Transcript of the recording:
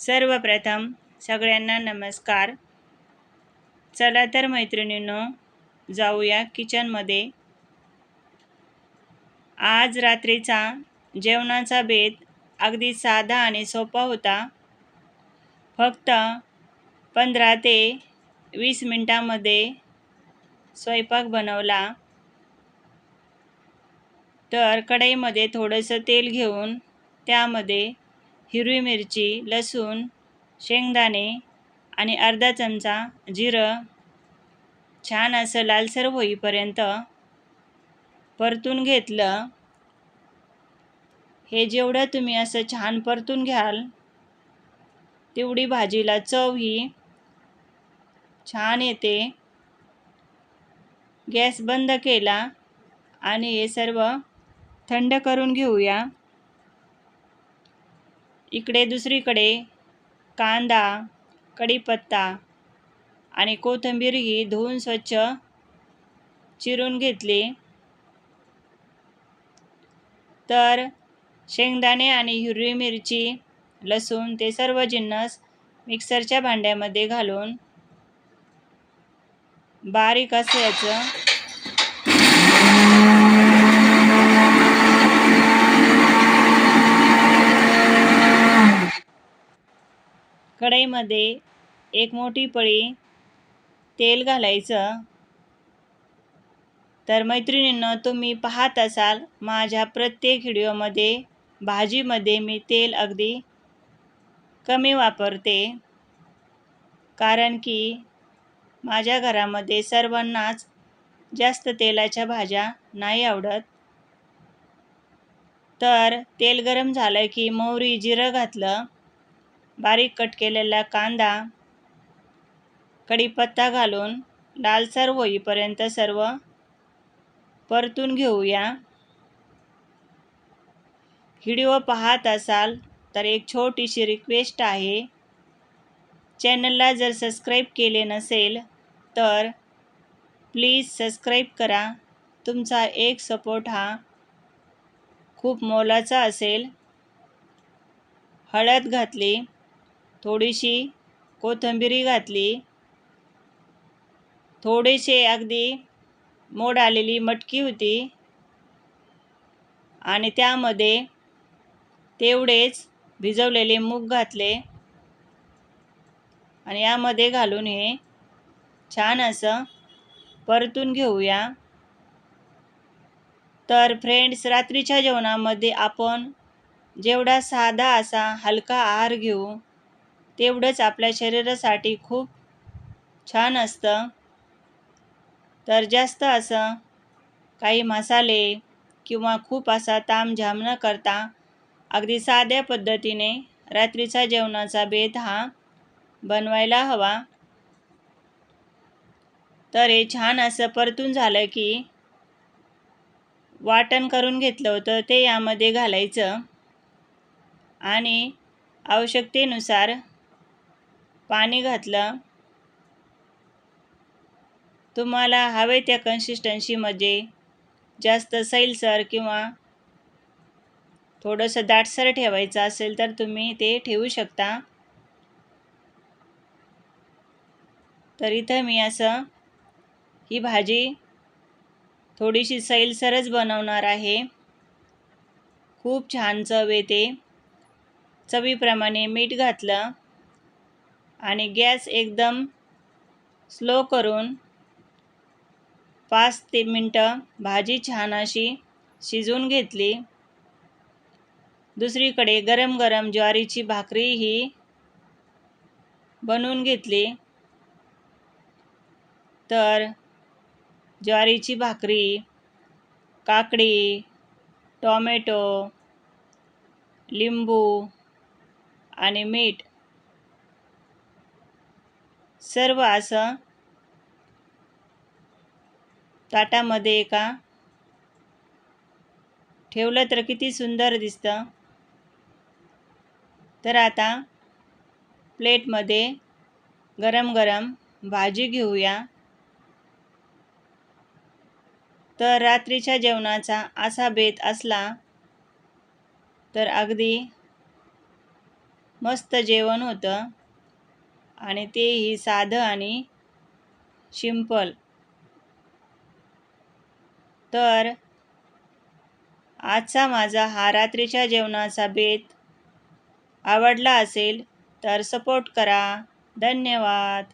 सर्वप्रथम सगळ्यांना नमस्कार. चला तर मैत्रिणींनो जाऊया किचनमध्ये आज रात्रीचा जेवणाचा बेत अगदी साधा आणि सोपा होता. फक्त पंधरा ते वीस मिनटामध्ये स्वयंपाक बनवला. तर कढईमध्ये थोडंसं तेल घेऊन त्यामध्ये हिरवी मिरची लसूण शेंगदाणे आणि अर्धा चमचा जिरं छान असं लालसर होईपर्यंत परतून घेतलं. हे जेवढं तुम्ही असं छान परतून घ्याल तेवढी भाजीला चव ही छान येते. गॅस बंद केला आणि हे सर्व थंड करून घेऊया. इकडे दुसरीकडे कांदा कढीपत्ता आणि कोथिंबीर ही धुवून स्वच्छ चिरून घेतली. तर शेंगदाणे आणि हिरवी मिरची लसूण ते सर्व जिन्नस मिक्सरच्या भांड्यामध्ये घालून बारीक असं कढईमध्ये एक मोठी पळी तेल घालायचं. तर मैत्रिणींनं तुम्ही पाहत असाल माझ्या प्रत्येक व्हिडिओमध्ये भाजीमध्ये मी तेल अगदी कमी वापरते. कारण की माझ्या घरामध्ये सर्वांनाच जास्त तेलाच्या भाज्या नाही आवडत. तर तेल गरम झालं की मोहरी जिरं घातलं. बारीक कट केलेला कांदा कढीपत्ता घालून लालसर होईपर्यंत सर्व परतून घेऊया. व्हिडिओ पाहत असाल तर एक छोटीशी रिक्वेस्ट आहे. चॅनलला जर सबस्क्राईब केले नसेल तर प्लीज सबस्क्राईब करा. तुमचा एक सपोर्ट हा खूप मोलाचा असेल. हळद घातली. थोडीशी कोथिंबिरी घातली. थोडेसे अगदी मोड आलेली मटकी होती. आणि त्यामध्ये तेवढेच भिजवलेले मूग घातले. आणि यामध्ये घालून हे छान असं परतून घेऊया. तर फ्रेंड्स रात्रीच्या जेवणामध्ये आपण जेवढा साधा असा हलका आहार घेऊ तेवढंच आपल्या शरीरासाठी खूप छान असतं. तर जास्त असं काही मसाले किंवा खूप असा तामझाम न करता अगदी साध्या पद्धतीने रात्रीचा जेवणाचा बेत हा बनवायला हवा. तर हे छान असं परतून झालं की वाटण करून घेतलं होतं ते यामध्ये घालायचं. आणि आवश्यकतेनुसार पाणी घातलं तुम्हाला हवे त्या कन्सिस्टन्सीमध्ये जास्त सैलसर किंवा थोडंसं दाटसर ठेवायचं असेल तर तुम्ही ते ठेवू शकता. तर इथं मी असं ही भाजी थोडीशी सैलसरच बनवणार आहे. खूप छान चव येते. चवीप्रमाणे मीठ घातलं. आणि गॅस एकदम स्लो करून पाच ते मिनटं भाजी छान अशी शिजवून घेतली. दुसरीकडे गरम गरम ज्वारीची भाकरी ही बनवून घेतली. तर ज्वारीची भाकरी काकडी टॉमॅटो लिंबू आणि मीठ सर्व असं ताटामध्ये एका ठेवलं तर किती सुंदर दिसतं. तर आता प्लेटमध्ये गरम गरम भाजी घेऊया. तर रात्रीच्या जेवणाचा असा बेत असला तर अगदी मस्त जेवण होतं. आणि तेही साधं आणि शिंपल तर आजचा माझा हा रात्रीच्या जेवणाचा बेत आवडला असेल तर सपोर्ट करा. धन्यवाद.